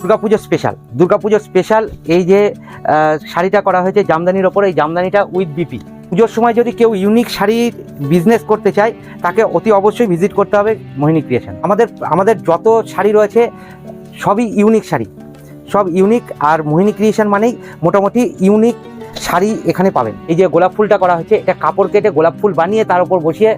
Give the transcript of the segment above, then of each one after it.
দুর্গাপুজোর স্পেশাল দুর্গাপুজোর স্পেশাল এই যে শাড়িটা করা হয়েছে জামদানির ওপর, এই জামদানিটা উইথ বিপি পুজোর সময় যদি কেউ ইউনিক শাড়ির বিজনেস করতে চায়, তাকে অতি অবশ্যই ভিজিট করতে হবে মোহিনী ক্রিয়েশন আমাদের আমাদের যত শাড়ি রয়েছে, সবই ইউনিক শাড়ি। সব ইউনিক আর মোহিনী ক্রিয়েশন মানেই মোটামুটি ইউনিক শাড়ি এখানে পাবেন। এই যে গোলাপ ফুলটা করা হয়েছে, এটা কাপড় কেটে গোলাপ ফুল বানিয়ে তার উপর বসিয়ে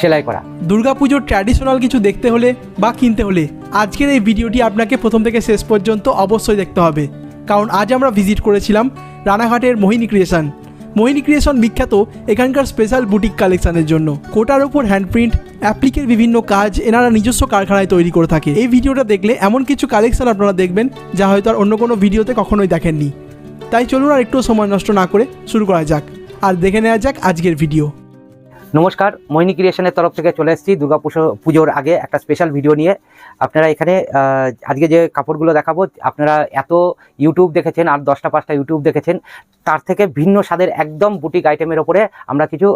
সেলাই করা। দুর্গাপুজোর ট্র্যাডিশনাল কিছু দেখতে হলে বা কিনতে হলে আজকের এই ভিডিওটি আপনাকে প্রথম থেকে শেষ পর্যন্ত অবশ্যই দেখতে হবে। কারণ আজ আমরা ভিজিট করেছিলাম রানাঘাটের মোহিনী ক্রিয়েশন মোহিনী ক্রিয়েশন বিখ্যাত এখানকার স্পেশাল বুটিক কালেকশনের জন্য। কোটার ওপর হ্যান্ডপ্রিন্ট অ্যাপ্লিকের বিভিন্ন কাজ, এনারা নিজস্ব কারখানায় তৈরি করে থাকে। এই ভিডিওটা দেখলে এমন কিছু কালেকশন আপনারা দেখবেন যা হয়তো আর অন্য কোনো ভিডিওতে কখনোই দেখেননি। তাই চলুন আর একটু সময় নষ্ট না করে শুরু করা যাক। আর দেখে নেওয়া যাক আজকের ভিডিও নমস্কার মোহিনী ক্রিয়েশনের তরফ থেকে চলে এসেছি দুর্গা পুজো পুজোর আগে একটা স্পেশাল ভিডিও নিয়ে। আপনারা এখানে আজকে যে কাপড়গুলো দেখাবো আপনারা এত ইউটিউব দেখেছেন আর দশটা পাঁচটা ইউটিউব দেখেছেন তার থেকে ভিন্ন স্বাদের একদম বুটিক আইটেমের ওপরে আমরা কিছু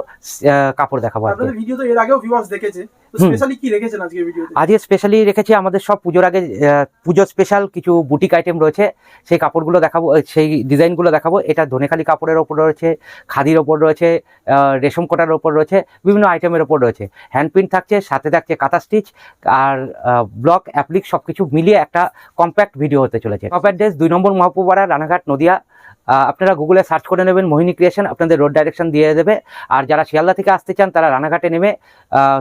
কাপড় দেখাবো আজকে। স্পেশালি রেখেছি আমাদের সব পুজোর আগে পুজো স্পেশাল কিছু বুটিক আইটেম রয়েছে সেই কাপড়গুলো দেখাবো সেই ডিজাইনগুলো দেখাবো এটা ধনেখালি কাপড়ের ওপর রয়েছে খাদির ওপর রয়েছে রেশম কোটার ওপর রয়েছে বিভিন্ন আইটেমের ওপর রয়েছে। হ্যান্ড থাকছে, সাথে থাকছে কাঁথা স্টিচ আর ব্লক অ্যাপ্লিক সব কিছু মিলিয়ে একটা কম্প্যাক্ট ভিডিও হতে চলেছে। টপ অ্যাড্রেস দুই নম্বর মহপুপাড়া রানাঘাট, নদিয়া। আপনারা গুগলে সার্চ করে নেবেন মোহিনী ক্রিয়েশন আপনাদের রোড ডাইরেকশন দিয়ে দেবে। আর যারা শিয়ালদা থেকে আসতে চান, তারা রানাঘাটে নেমে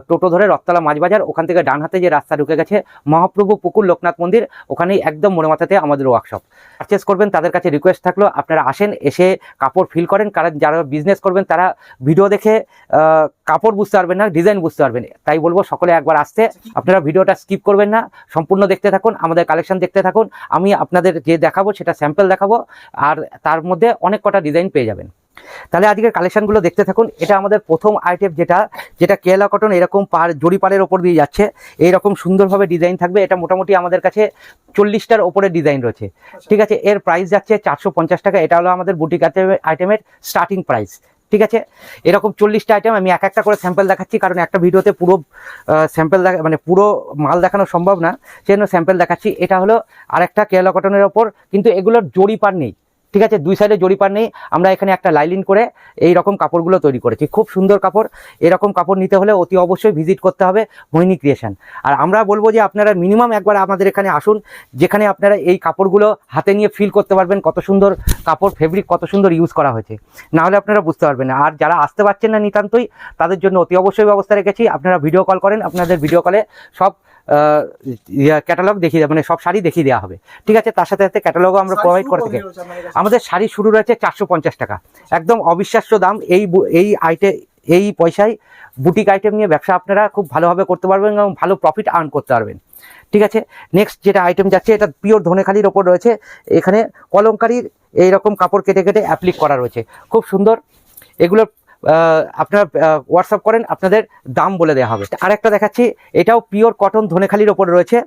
টোটো ধরে রথতলা মাঝবাজার ওখান থেকে ডান হাতে যে রাস্তা ঢুকে গেছে, মহাপ্রভু পুকুর, লোকনাথ মন্দির, ওখানেই একদম মনে মাথাতে আমাদের ওয়ার্কশপ পারচেস করবেন, তাদের কাছে রিকোয়েস্ট থাকল, আপনারা আসেন, এসে কাপড় ফিল করেন, কারণ যারা বিজনেস করবেন, তারা ভিডিও দেখে কাপড় বুঝতে পারবেন না ডিজাইন বুঝতে পারবেন তাই বলব সকলে একবার আসতে, আপনারা ভিডিওটা স্কিপ করবেন না, সম্পূর্ণ দেখতে থাকুন, আমাদের কালেকশন দেখতে থাকুন। আমি আপনাদের যে দেখাবো সেটা স্যাম্পল দেখাবো, আর তার মধ্যে অনেক কটা ডিজাইন পেয়ে যাবেন। তাহলে আজকের কালেকশনগুলো দেখতে থাকুন, এটা আমাদের প্রথম আইটেম যেটা যেটা কেরালা কটন এরকম পার জরি পাড়ের ওপর দিয়ে যাচ্ছে। এইরকম সুন্দরভাবে ডিজাইন থাকবে, এটা মোটামুটি আমাদের কাছে চল্লিশটার ওপরে ডিজাইন রয়েছে। ঠিক আছে, এর প্রাইস যাচ্ছে চারশো পঞ্চাশ টাকা, এটা হলো আমাদের বুটিক আইটেমের স্টার্টিং প্রাইস ঠিক আছে? এরকম চল্লিশটা আইটেম আমি এক একটা করে স্যাম্পেল দেখাচ্ছি, কারণ একটা ভিডিওতে পুরো স্যাম্পেল দেখা মানে পুরো মাল দেখানো সম্ভব না। সেজন্য স্যাম্পেল দেখাচ্ছি। এটা হলো আরেকটা কেলা কটনের ওপর, কিন্তু এগুলোর জরি পার নেই। ঠিক আছে, দুই সাইডে জরি পার নেই আমরা এখানে একটা লাইলিন করে এই রকম কাপড়গুলো তৈরি করেছি। খুব সুন্দর কাপড়। এরকম কাপড় নিতে হলে অতি অবশ্যই ভিজিট করতে হবে মোহিনী ক্রিয়েশন আর আমরা বলব যে আপনারা মিনিমাম একবার আমাদের এখানে আসুন, যেখানে আপনারা এই কাপড়গুলো হাতে নিয়ে ফিল করতে পারবেন কত সুন্দর কাপড় ফেব্রিক কত সুন্দর ইউজ করা হয়েছে। না হলে আপনারা বুঝতে পারবেন আর যারা আসতে পারছেন না নিতান্তই, তাদের জন্য অতি অবশ্যই ব্যবস্থা রেখেছি। আপনারা ভিডিও কল করেন, আপনাদের ভিডিও কলে সব ক্যাটালগ দেখিয়ে দেওয়া- মানে সব শাড়ি দেখিয়ে দেওয়া হবে। ঠিক আছে? তার সাথে সাথে ক্যাটালগও আমরা প্রোভাইড করে থাকি আমাদের শাড়ি শুরু রয়েছে চারশো পঞ্চাশ টাকা। একদম অবিশ্বাস্য দাম। এই এই আইটে এই পয়সায় বুটিক আইটেম নিয়ে ব্যবসা আপনারা খুব ভালোভাবে করতে পারবেন এবং ভালো প্রফিট আর্ন করতে পারবেন। ঠিক আছে? নেক্সট যেটা আইটেম যাচ্ছে এটা পিওর ধনেখালির ওপর রয়েছে। এখানে কলমকারির এইরকম কাপড় কেটে কেটে অ্যাপ্লিক করা রয়েছে। খুব সুন্দর। এগুলো আপনারা হোয়াটসঅ্যাপ করেন আপনাদের দাম বলে দেওয়া হবে। আরেকটা দেখাচ্ছি এটাও পিওর কটন ধনেখালির ওপর রয়েছে।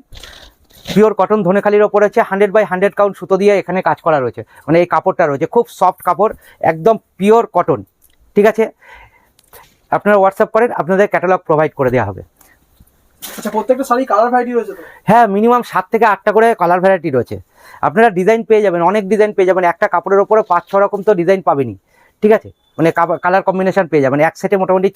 পিওর কটন ধনেখালির ওপর রয়েছে হান্ড্রেড বাই হান্ড্রেড কাউন্ট সুতো দিয়ে এখানে কাজ করা রয়েছে। মানে এই কাপড়টা রয়েছে খুব সফট কাপড় একদম পিওর কটন ঠিক আছে? আপনারা হোয়াটসঅ্যাপ করেন আপনাদের ক্যাটালগ প্রোভাইড করে দেওয়া হবে। আচ্ছা প্রত্যেকটা শাড়ি কালার ভ্যারাইটি রয়েছে হ্যাঁ মিনিমাম সাত থেকে আটটা করে কালার ভ্যারাইটি রয়েছে। আপনারা ডিজাইন পেয়ে যাবেন অনেক ডিজাইন পেয়ে যাবেন একটা কাপড়ের ওপরে পাঁচ ছ রকম তো ডিজাইন পাবেনই। ঠিক আছে? মানে কালার কম্বিনেশন পেয়ে যাবেন। এক সেটে মোটামুটি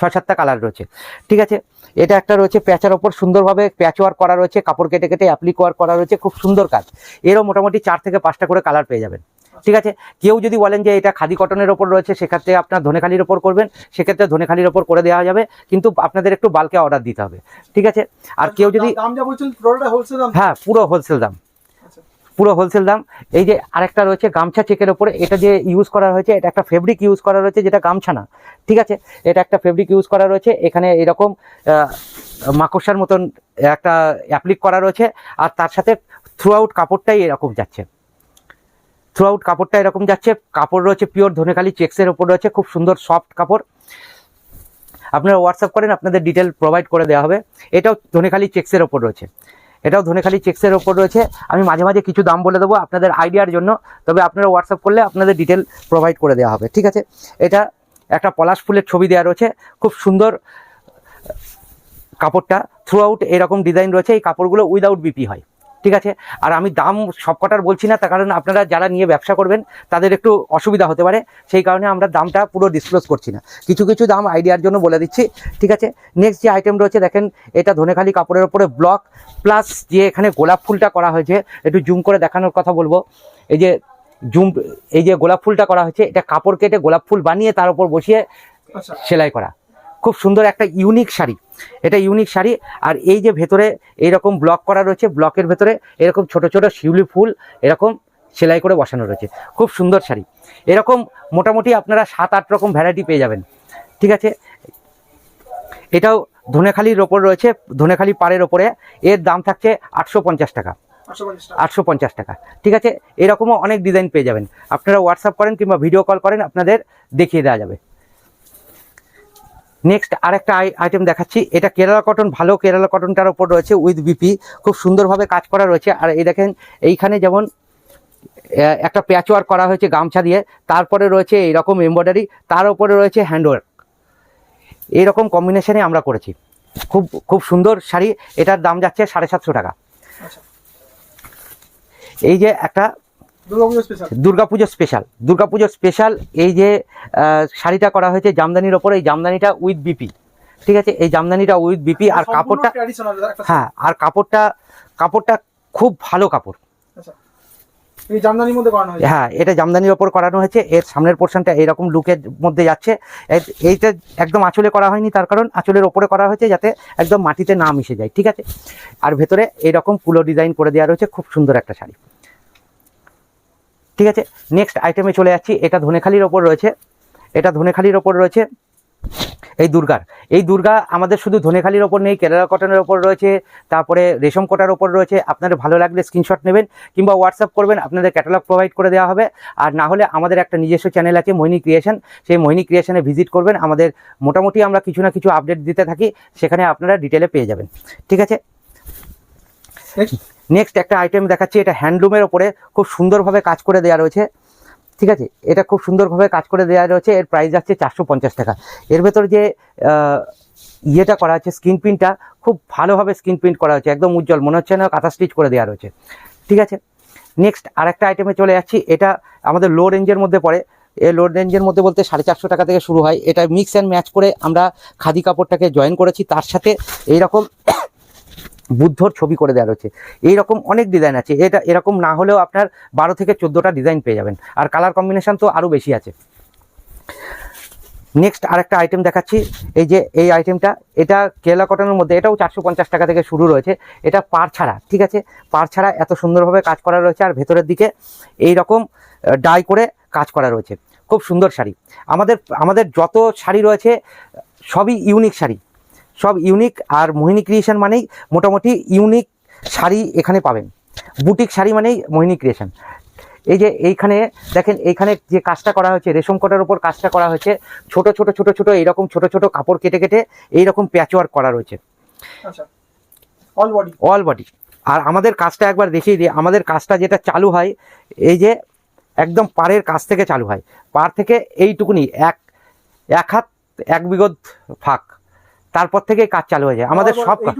ছয় সাতটা কালার রয়েছে। ঠিক আছে? এটা একটা রয়েছে প্যাচের ওপর সুন্দরভাবে প্যাচ ওয়ার করা রয়েছে কাপড় কেটে কেটে অ্যাপ্লিক ওয়ার করা রয়েছে খুব সুন্দর কাজ। এরও মোটামুটি চার থেকে পাঁচটা করে কালার পেয়ে যাবেন। ঠিক আছে? কেউ যদি বলেন যে এটা খাদি কটনের ওপর রয়েছে সেক্ষেত্রে আপনার ধনেখালির ওপর করবেন সেক্ষেত্রে ধনেখালির ওপর করে দেওয়া যাবে কিন্তু আপনাদের একটু বালকে অর্ডার দিতে হবে। ঠিক আছে? আর কেউ যদি দাম যা বলছেন পুরোটা হোলসেল দাম হ্যাঁ পুরো হোলসেল দাম। পুরো হোলসেল দাম। এই যে আরেকটা রয়েছে গামছা চেকের ওপরে, এটা যে ইউজ করা হয়েছে, এটা একটা ফেব্রিক ইউজ করা রয়েছে, যেটা গামছা না। ঠিক আছে? এটা একটা ফেব্রিক ইউজ করা রয়েছে। এখানে এরকম মাকড়সার মতন একটা অ্যাপ্লিক করা রয়েছে। আর তার সাথে থ্রু আউট কাপড়টাই এরকম যাচ্ছে। থ্রু আউট কাপড়টা এরকম যাচ্ছে। কাপড় রয়েছে পিওর ধনেখালি চেক্সের ওপর রয়েছে। খুব সুন্দর সফট কাপড়। আপনারা হোয়াটসঅ্যাপ করেন, আপনাদের ডিটেল প্রোভাইড করে দেওয়া হবে। এটাও ধনেখালি চেক্সের ওপর রয়েছে। এটাও ধনেখালি চেক্সের ওপর রয়েছে। আমি মাঝে মাঝে কিছু দাম বলে দেবো আপনাদের আইডিয়ার জন্য, তবে আপনারা হোয়াটসঅ্যাপ করলে আপনাদের ডিটেল প্রোভাইড করে দেওয়া হবে, ঠিক আছে? এটা একটা পলাশ ফুলের ছবি দেওয়া রয়েছে, খুব সুন্দর কাপড়টা। থ্রু আউট এরকম ডিজাইন রয়েছে, এই কাপড়গুলো উইদাউট বিপি হয়। ঠিক আছে? আর আমি দাম সবকটার বলছি না তার কারণ আপনারা যারা নিয়ে ব্যবসা করবেন তাদের একটু অসুবিধা হতে পারে। সেই কারণে আমরা দামটা পুরো ডিসক্লোজ করছি না। কিছু কিছু দাম আইডিয়ার জন্য বলে দিচ্ছি ঠিক আছে? নেক্সট যে আইটেম রয়েছে দেখেন এটা ধনেখালি কাপড়ের ওপরে ব্লক প্লাস যে এখানে গোলাপ ফুলটা করা হয়েছে একটু জুম করে দেখানোর কথা বলব। এই যে জুম এই যে গোলাপ ফুলটা করা হয়েছে এটা কাপড় কেটে গোলাপ ফুল বানিয়ে তার উপর বসিয়ে আচ্ছা। সেলাই করা। খুব সুন্দর একটা ইউনিক শাড়ি। এটা ইউনিক শাড়ি আর এই যে ভেতরে এইরকম ব্লক করা রয়েছে ব্লকের ভেতরে এরকম ছোট ছোট শিউলি ফুল এরকম সেলাই করে বসানো রয়েছে। খুব সুন্দর শাড়ি। এরকম মোটামুটি আপনারা সাত আট রকম ভ্যারাইটি পেয়ে যাবেন। ঠিক আছে? এটাও ধনেখালির ওপর রয়েছে ধনেখালি পাড়ের ওপরে। এর দাম থাকছে আটশো পঞ্চাশ টাকা। আটশো পঞ্চাশ টাকা। ঠিক আছে? এরকমও অনেক ডিজাইন পেয়ে যাবেন। আপনারা হোয়াটসঅ্যাপ করেন কিংবা ভিডিও কল করেন আপনাদের দেখিয়ে দেওয়া যাবে। নেক্সট আরেকটা আইটেম দেখাচ্ছি। এটা কেরালা কটন ভালো কেরালা কটনটার ওপর রয়েছে উইথ বিপি খুব সুন্দরভাবে কাজ করা রয়েছে। আর এই দেখেন এইখানে যেমন একটা প্যাচ ওয়ার্ক করা হয়েছে গামছা দিয়ে। তারপরে রয়েছে এইরকম এমব্রয়ডারি তার উপরে রয়েছে হ্যান্ডওয়ার্ক এইরকম কম্বিনেশনে আমরা করেছি। খুব খুব সুন্দর শাড়ি। এটার দাম যাচ্ছে সাড়ে সাতশো টাকা। আচ্ছা। এই যে একটা দুর্গাপুজো স্পেশাল দুর্গাপুজো স্পেশাল এই যে শাড়িটা করা হয়েছে জামদানির ওপর এই জামদানিটা উইথ বিপি ঠিক আছে? এই জামদানিটা উইথ বিপি আর কাপড়টা হ্যাঁ আর কাপড়টা কাপড়টা খুব ভালো কাপড়। আচ্ছা। হ্যাঁ এটা জামদানির ওপর করানো হয়েছে। এর সামনের পোর্শনটা এরকম লুকের মধ্যে যাচ্ছে। এইটা একদম আঁচলে করা হয়নি তার কারণ আঁচলের ওপরে করা হয়েছে যাতে একদম মাটিতে না মিশে যায়। ঠিক আছে? আর ভেতরে এইরকম কুলো ডিজাইন করে দেওয়া রয়েছে। খুব সুন্দর একটা শাড়ি। ঠিক আছে? নেক্সট আইটেমে চলে যাচ্ছি। এটা ধনেখালির ওপর রয়েছে। এটা ধনেখালির ওপর রয়েছে। এই দুর্গার। এই দুর্গা আমাদের শুধু ধনেখালির ওপর নেই, কেরালা কটনের ওপর রয়েছে, তারপরে রেশম কোটার ওপর রয়েছে। আপনাদের ভালো লাগলে স্ক্রিনশট নেবেন, কিংবা হোয়াটসঅ্যাপ করবেন, আপনাদের ক্যাটালগ প্রোভাইড করে দেওয়া হবে। আর না হলে আমাদের একটা নিজস্ব চ্যানেল আছে মোহিনী ক্রিয়েশন সেই মোহিনী ক্রিয়েশনে ভিজিট করবেন। আমাদের মোটামুটি আমরা কিছু না কিছু আপডেট দিতে থাকি, সেখানে আপনারা ডিটেলে পেয়ে যাবেন। ঠিক আছে? নেক্সট একটা আইটেম দেখাচ্ছি, এটা হ্যান্ডলুমের ওপরে খুব সুন্দরভাবে কাজ করে দেওয়া রয়েছে। ঠিক আছে? এটা খুব সুন্দরভাবে কাজ করে দেওয়া রয়েছে, এর প্রাইস যাচ্ছে চারশো পঞ্চাশ টাকা। এর ভেতর যে ইয়েটা করা আছে স্ক্রিন প্রিন্টটা খুব ভালোভাবে স্ক্রিন প্রিন্ট করা হয়েছে একদম উজ্জ্বল, মনে হচ্ছে না কাঁথা স্টিচ করে দেওয়া রয়েছে। ঠিক আছে? নেক্সট আরেকটা আইটেমে চলে যাচ্ছি, এটা আমাদের লো রেঞ্জের মধ্যে পড়ে। এই লো রেঞ্জের মধ্যে বলতে সাড়ে চারশো টাকা থেকে শুরু হয়। এটা মিক্স অ্যান্ড ম্যাচ করে আমরা খাদি কাপড়টাকে জয়েন করেছি, তার সাথে এইরকম বুদ্ধর ছবি করে দেওয়া রয়েছে। এইরকম অনেক ডিজাইন আছে। এটা এরকম না হলেও আপনার বারো থেকে চোদ্দোটা ডিজাইন পেয়ে যাবেন। আর কালার কম্বিনেশান তো আরও বেশি আছে। নেক্সট আরেকটা আইটেম দেখাচ্ছি। এই যে এই আইটেমটা এটা কেলা কটনের মধ্যে, এটাও চারশো পঞ্চাশ টাকা থেকে শুরু রয়েছে। এটা পার ছাড়া, ঠিক আছে? পার ছাড়া এত সুন্দরভাবে কাজ করা রয়েছে। আর ভেতরের দিকে এই রকম ডাই করে কাজ করা রয়েছে। খুব সুন্দর শাড়ি। আমাদের আমাদের যত শাড়ি রয়েছে, সবই ইউনিক শাড়ি। সব ইউনিক আর মোহিনী ক্রিয়েশন মানেই মোটামুটি ইউনিক শাড়ি এখানে পাবেন। বুটিক শাড়ি মানেই মোহিনী ক্রিয়েশন এই যে এইখানে দেখেন এইখানে যে কাজটা করা হয়েছে রেশম কোটার উপর কাজটা করা হয়েছে ছোট ছোট ছোট ছোট এইরকম ছোট ছোট কাপড় কেটে কেটে এইরকম প্যাচওয়ার্ক করা রয়েছে। অল বডি অল বডি আর আমাদের কাজটা একবার দেখিয়ে দিই আমাদের কাজটা যেটা চালু হয় এই যে একদম পাড়ের কাছ থেকে চালু হয়। পাড় থেকে এইটুকুনি এক এক হাত এক বিগত ফাঁক। তারপর থেকে কাজ চালু হয়ে যায়। আমাদের সব কাজ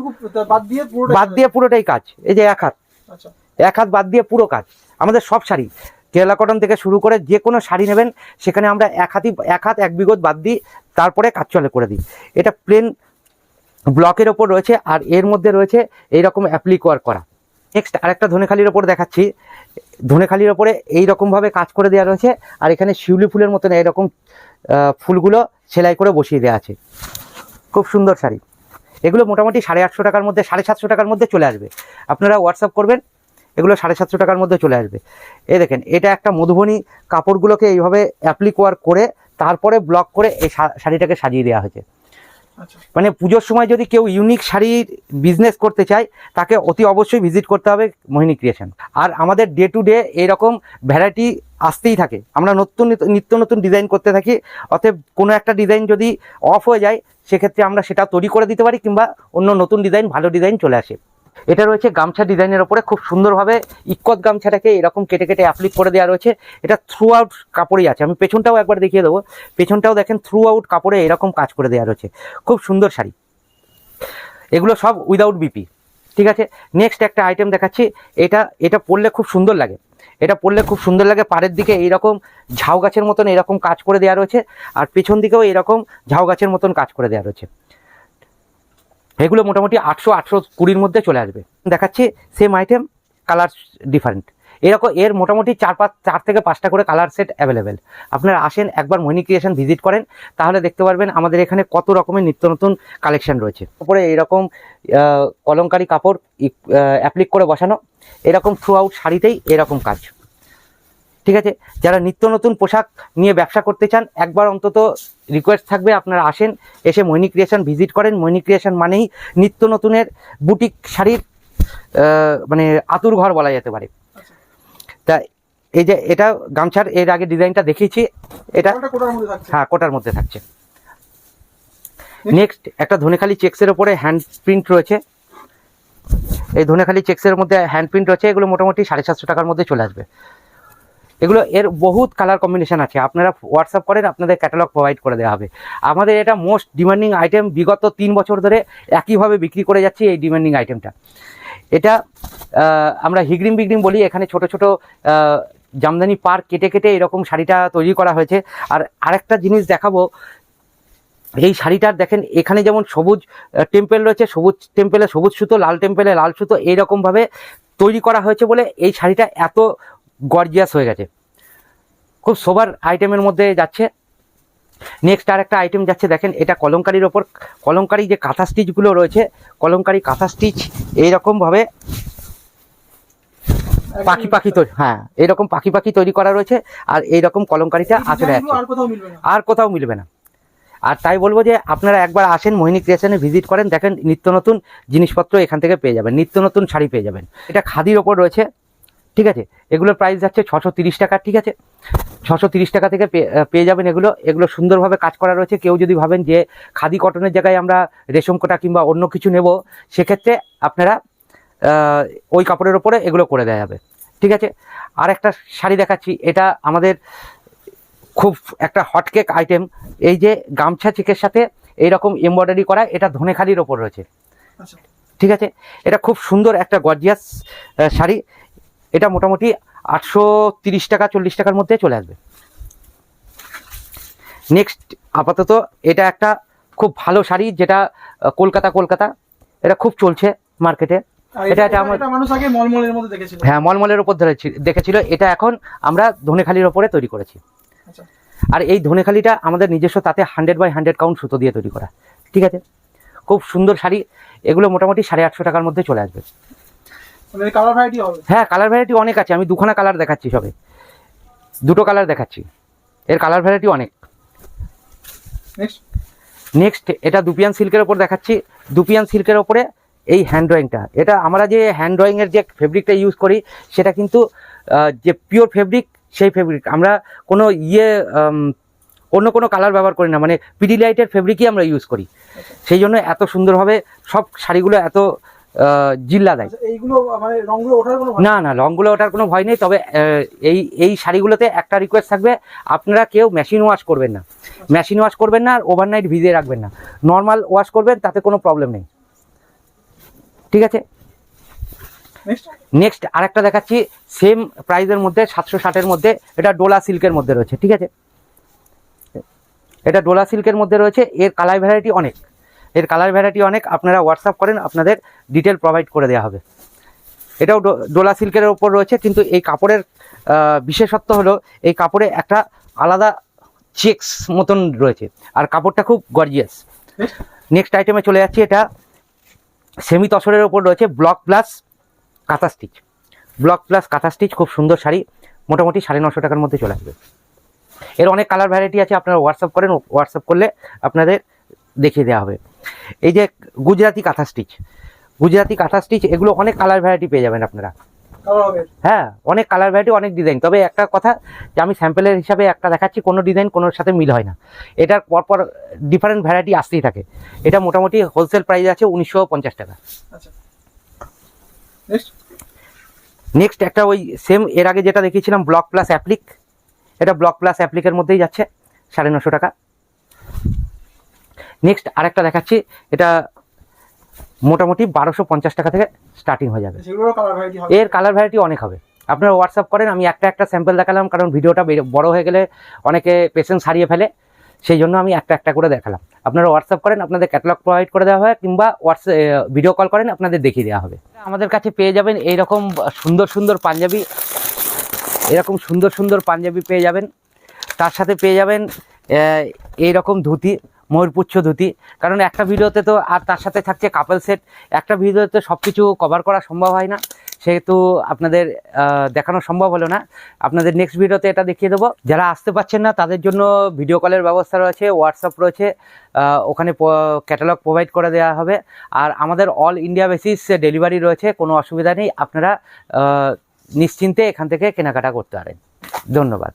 বাদ দিয়ে বাদ দিয়ে পুরোটাই কাজ। এই যে এক হাত। আচ্ছা। এক হাত বাদ দিয়ে পুরো কাজ। আমাদের সব শাড়ি। কেরালা কটন থেকে শুরু করে যে কোনো শাড়ি নেবেন সেখানে আমরা এক হাতই এক হাত এক বিগত বাদ দিই তারপরে কাজ চলে করে দিই। এটা প্লেন ব্লকের ওপর রয়েছে আর এর মধ্যে রয়েছে এইরকম অ্যাপ্লিক ওয়ার্ক করা। নেক্সট আরেকটা ধনেখালির ওপর দেখাচ্ছি। ধনেখালির ওপরে এইরকমভাবে কাজ করে দেওয়া রয়েছে। আর এখানে শিউলি ফুলের মতন এইরকম ফুলগুলো সেলাই করে বসিয়ে দেওয়া আছে। খুব সুন্দর শাড়ি। এগুলো মোটামুটি সাড়ে আটশো টাকার মধ্যে, সাড়ে সাতশো টাকার মধ্যে চলে আসবে। আপনারা হোয়াটসঅ্যাপ করবেন, এগুলো সাড়ে সাতশো টাকার মধ্যে চলে আসবে। এ দেখেন, এটা একটা মধুবনী কাপড়গুলোকে এইভাবে অ্যাপ্লিক ওয়ার্ক করে, তারপরে ব্লক করে এই শাড়িটাকে সাজিয়ে দেওয়া হয়েছে। মানে পুজোর সময় যদি কেউ ইউনিক শাড়ির বিজনেস করতে চায়, তাকে অতি অবশ্যই ভিজিট করতে হবে মোহিনী ক্রিয়েশন আর আমাদের ডে টু ডে এরকম ভ্যারাইটি আসতেই থাকে। আমরা নতুন নিত্য নতুন ডিজাইন করতে থাকি, অতএব কোনো একটা ডিজাইন যদি অফ হয়ে যায়, সেক্ষেত্রে আমরা সেটা তৈরি করে দিতে পারি কিংবা অন্য নতুন ডিজাইন ভালো ডিজাইন চলে আসে। এটা রয়েছে গামছা ডিজাইনের ওপরে খুব সুন্দরভাবে ইক্কত গামছাটাকে এরকম কেটে কেটে অ্যাপ্লিক করে দেওয়া রয়েছে। এটা থ্রু আউট কাপড়ই আছে। আমি পেছনটাও একবার দেখিয়ে দেবো। পেছনটাও দেখেন থ্রু আউট কাপড়ে এরকম কাজ করে দেওয়া রয়েছে। খুব সুন্দর শাড়ি। এগুলো সব উইদাউট বিপি ঠিক আছে? নেক্সট একটা আইটেম দেখাচ্ছি। এটা এটা পরলে খুব সুন্দর লাগে। এটা পরলে খুব সুন্দর লাগে। পাড়ের দিকে এইরকম ঝাউ গাছের মতন এরকম কাজ করে দেওয়া রয়েছে। আর পেছন দিকেও এরকম ঝাউ গাছের মতন কাজ করে দেওয়া রয়েছে। এগুলো মোটামুটি আটশো আটশো কুড়ির মধ্যে চলে আসবে। দেখাচ্ছি সেম আইটেম কালার ডিফারেন্ট এরকম এর মোটামুটি চার পাঁচ চার থেকে পাঁচটা করে কালার সেট অ্যাভেলেবেল আপনারা আসেন একবার মোহিনী ক্রিয়েশন ভিজিট করেন তাহলে দেখতে পারবেন আমাদের এখানে কত রকমের নিত্য নতুন কালেকশন রয়েছে। উপরে এরকম আহ, কলমকারি কাপড় অ্যাপ্লিক করে বসানো এরকম থ্রু আউট শাড়িতেই এরকম কাজ। ঠিক আছে? যারা নিত্য নতুন পোশাক নিয়ে ব্যবসা করতে চান একবার অন্তত রিকোয়েস্ট থাকবে আপনারা আসেন এসে মোহিনী ক্রিয়েশন ভিজিট করেন। মোহিনী ক্রিয়েশন মানেই নিত্য নতুনের বুটিক শাড়ির মানে আতুর ঘর বলা যেতে পারে। তা এই যে এটা গামছার এর আগে ডিজাইনটা দেখিয়েছি এটা হ্যাঁ কোটার মধ্যে থাকছে। নেক্সট একটা ধনেখালি চেক্সের ওপরে হ্যান্ড প্রিন্ট রয়েছে। এই ধনেখালি চেক্সের মধ্যে হ্যান্ড প্রিন্ট রয়েছে এগুলো মোটামুটি সাড়ে সাতশো টাকার মধ্যে চলে আসবে। এগুলো এর বহুত কালার কম্বিনেশন আছে। আপনারা হোয়াটসঅ্যাপ করেন, আপনাদের ক্যাটালগ প্রোভাইড করে দেওয়া হবে। আমাদের এটা মোস্ট ডিমান্ডিং আইটেম বিগত তিন বছর ধরে একইভাবে বিক্রি করে যাচ্ছি এই ডিমান্ডিং আইটেমটা এটা আমরা হিগড়িম বিগড়িম বলি, এখানে ছোট ছোট জামদানি পার কেটে কেটে এরকম শাড়িটা তৈরি করা হয়েছে। আর আরেকটা জিনিস দেখাবো, এই শাড়িটার দেখেন, এখানে যেমন সবুজ টেম্পেল রয়েছে, সবুজ টেম্পেলে সবুজ সুতো, লাল টেম্পেলে লাল সুতো, এইরকমভাবে তৈরি করা হয়েছে বলে এই শাড়িটা এত গর্জিয়াস হয়ে গেছে। খুব সোবার আইটেমের মধ্যে যাচ্ছে। নেক্সট আর একটা আইটেম যাচ্ছে দেখেন এটা কলমকারির ওপর। কলমকারি যে কাঁথা স্টিচগুলো রয়েছে কলমকারি কাঁথা স্টিচ এইরকমভাবে পাখি পাখি তৈরি হ্যাঁ এইরকম পাখি পাখি তৈরি করা রয়েছে আর এইরকম কলমকারিটা আচরে আছে আর কোথাও মিলবে না। আর কোথাও মিলবে না। আর তাই বলব যে আপনারা একবার আসেন মোহিনী ক্রিয়েশনে ভিজিট করেন দেখেন নিত্য নতুন জিনিসপত্র এখান থেকে পেয়ে যাবেন নিত্য নতুন শাড়ি পেয়ে যাবেন। এটা খাদির ওপর রয়েছে। ঠিক আছে? এগুলোর প্রাইস যাচ্ছে ছশো তিরিশ টাকা ঠিক আছে? ছশো তিরিশ টাকা থেকে পেয়ে- পেয়ে যাবেন এগুলো। এগুলো সুন্দরভাবে কাজ করা রয়েছে। কেউ যদি ভাবেন যে খাদি কটনের জায়গায় আমরা রেশম কোটা কিংবা অন্য কিছু নেব সেক্ষেত্রে আপনারা ওই কাপড়ের ওপরে এগুলো করে দেওয়া যাবে। ঠিক আছে? আর একটা শাড়ি দেখাচ্ছি। এটা আমাদের খুব একটা হটকেক আইটেম এই যে গামছা চেকের সাথে এইরকম এমব্রয়ডারি করা এটা ধনেখালির ওপর রয়েছে। আচ্ছা। ঠিক আছে? এটা খুব সুন্দর একটা গর্জিয়াস শাড়ি। এটা মোটামুটি আটশো তিরিশ টাকা চল্লিশ টাকার মধ্যে চলে আসবে। নেক্সট আপাতত এটা একটা খুব ভালো শাড়ি যেটা কলকাতা কলকাতা এটা খুব চলছে মার্কেটে। এটা- এটা মানুষ আগে মলমলের মধ্যে দেখেছিল। হ্যাঁ মলমলের ধরেছি দেখেছিল এটা এখন আমরা ধনেখালির ওপরে তৈরি করেছি। আচ্ছা। আর এই ধনেখালিটা আমাদের নিজস্ব তাতে হান্ড্রেড বাই হান্ড্রেড কাউন্ট সুতো দিয়ে তৈরি করা। ঠিক আছে? খুব সুন্দর শাড়ি এগুলো মোটামুটি সাড়ে আটশো টাকার মধ্যে চলে আসবে। কালার ভ্যারাইটি হবে। হ্যাঁ কালার ভ্যারাইটি অনেক আছে। আমি দুখানা কালার দেখাচ্ছি সবে। দুটো কালার দেখাচ্ছি। এর কালার ভ্যারাইটি অনেক। নেক্সট নেক্সট এটা দুপিয়ান সিল্কের ওপর দেখাচ্ছি। দুপিয়ান সিল্কের ওপরে এই হ্যান্ড ড্রয়িংটা এটা আমরা যে হ্যান্ড ড্রয়িংয়ের যে ফেব্রিকটা ইউজ করি সেটা কিন্তু যে পিওর ফেব্রিক সেই ফেব্রিক আমরা কোনো ইয়ে অন্য কোনো কালার ব্যবহার করি না। মানে পিডি লাইটের ফেব্রিকই আমরা ইউজ করি। সেই জন্য এত সুন্দরভাবে সব শাড়িগুলো এত জিল্লা দেয় আচ্ছা এইগুলো মানে না না লংগুলো ওঠার কোনো ভয় নেই তবে এই এই শাড়িগুলোতে একটা রিকোয়েস্ট থাকবে আপনারা কেউ মেশিন ওয়াশ করবেন না। মেশিন ওয়াশ করবেন না আর ওভারনাইট ভিজিয়ে রাখবেন না। নর্মাল ওয়াশ করবেন তাতে কোনো প্রবলেম নেই। ঠিক আছে? নেক্সট আরেকটা দেখাচ্ছি সেম প্রাইসের মধ্যে সাতশো ষাটের মধ্যে এটা ডোলা সিল্কের মধ্যে রয়েছে ঠিক আছে? এটা ডোলা সিল্কের মধ্যে রয়েছে এর কালার ভ্যারাইটি অনেক। এর কালার ভ্যারাইটি অনেক, আপনারা হোয়াটসঅ্যাপ করেন, আপনাদের ডিটেল প্রোভাইড করে দেওয়া হবে। এটাও ডোলা সিল্কের ওপর রয়েছে, কিন্তু এই কাপড়ের বিশেষত্ব হলো, এই কাপড়ে একটা আলাদা চেক্স মতন রয়েছে, আর কাপড়টা খুব গর্জিয়াস নেক্সট আইটেমে চলে যাচ্ছি, এটা সেমি তসরের ওপর রয়েছে block plus kantha stitch block plus kantha stitch খুব সুন্দর শাড়ি, মোটামুটি সাড়ে নশো টাকার মধ্যে চলে আসবে। এর অনেক কালার ভ্যারাইটি আছে, আপনারা হোয়াটসঅ্যাপ করেন হোয়াটসঅ্যাপ করলে আপনাদের দেখিয়ে দেওয়া হবে। এই যে গুজরাটি কাঁথা স্টিচ গুজরাটি কাঁথা স্টিচ এগুলো অনেক কালার ভ্যারাইটি পেয়ে যাবেন আপনারা। হ্যাঁ অনেক কালার ভ্যারাইটি অনেক ডিজাইন তবে একটা কথা যে আমি স্যাম্পেলের হিসাবে একটা দেখাচ্ছি কোনো ডিজাইন কোনোর সাথে মিল হয় না। এটার পরপর ডিফারেন্ট ভ্যারাইটি আসতেই থাকে। এটা মোটামুটি হোলসেল প্রাইস আছে উনিশশো পঞ্চাশ টাকা। আচ্ছা। নেক্সট নেক্সট একটা ওই সেম এর আগে যেটা দেখিয়েছিলাম ব্লক প্লাস অ্যাপ্লিক এটা ব্লক প্লাস অ্যাপ্লিকের মধ্যেই যাচ্ছে সাড়ে নশো টাকা। নেক্সট আরেকটা দেখাচ্ছি। এটা মোটামুটি বারোশো পঞ্চাশ টাকা থেকে স্টার্টিং হয়ে যাবে। এর কালার ভ্যারাইটি অনেক হবে। আপনারা হোয়াটসঅ্যাপ করেন আমি একটা একটা স্যাম্পল দেখালাম কারণ ভিডিওটা বড় হয়ে গেলে অনেকে পেশেন্স হারিয়ে ফেলে। সেই জন্য আমি একটা একটা করে দেখালাম। আপনারা হোয়াটসঅ্যাপ করেন আপনাদের ক্যাটালগ প্রোভাইড করে দেওয়া হয় কিংবা হোয়াটসঅ্যাপ ভিডিও কল করেন আপনাদের দেখিয়ে দেওয়া হবে। আমাদের কাছে পেয়ে যাবেন এইরকম সুন্দর সুন্দর পাঞ্জাবি এরকম সুন্দর সুন্দর পাঞ্জাবি পেয়ে যাবেন। তার সাথে পেয়ে যাবেন এইরকম ধুতি। ময়ূরপুচ্ছ ধুতি। কারণ একটা ভিডিওতে তো আর তার সাথে থাকছে কাপল সেট একটা ভিডিওতে সব কিছু কভার করা সম্ভব হয় না। সেহেতু আপনাদের দেখানো সম্ভব হলো না। আপনাদের নেক্সট ভিডিওতে এটা দেখিয়ে দেবো। যারা আসতে পারছেন না, তাদের জন্য ভিডিও কলের ব্যবস্থা রয়েছে হোয়াটসঅ্যাপ রয়েছে। ওখানে ক্যাটালগ প্রোভাইড করে দেওয়া হবে। আর আমাদের অল ইন্ডিয়া বেসিস ডেলিভারি রয়েছে, কোনো অসুবিধা নেই। আপনারা নিশ্চিন্তে এখান থেকে কেনাকাটা করতে পারেন। ধন্যবাদ।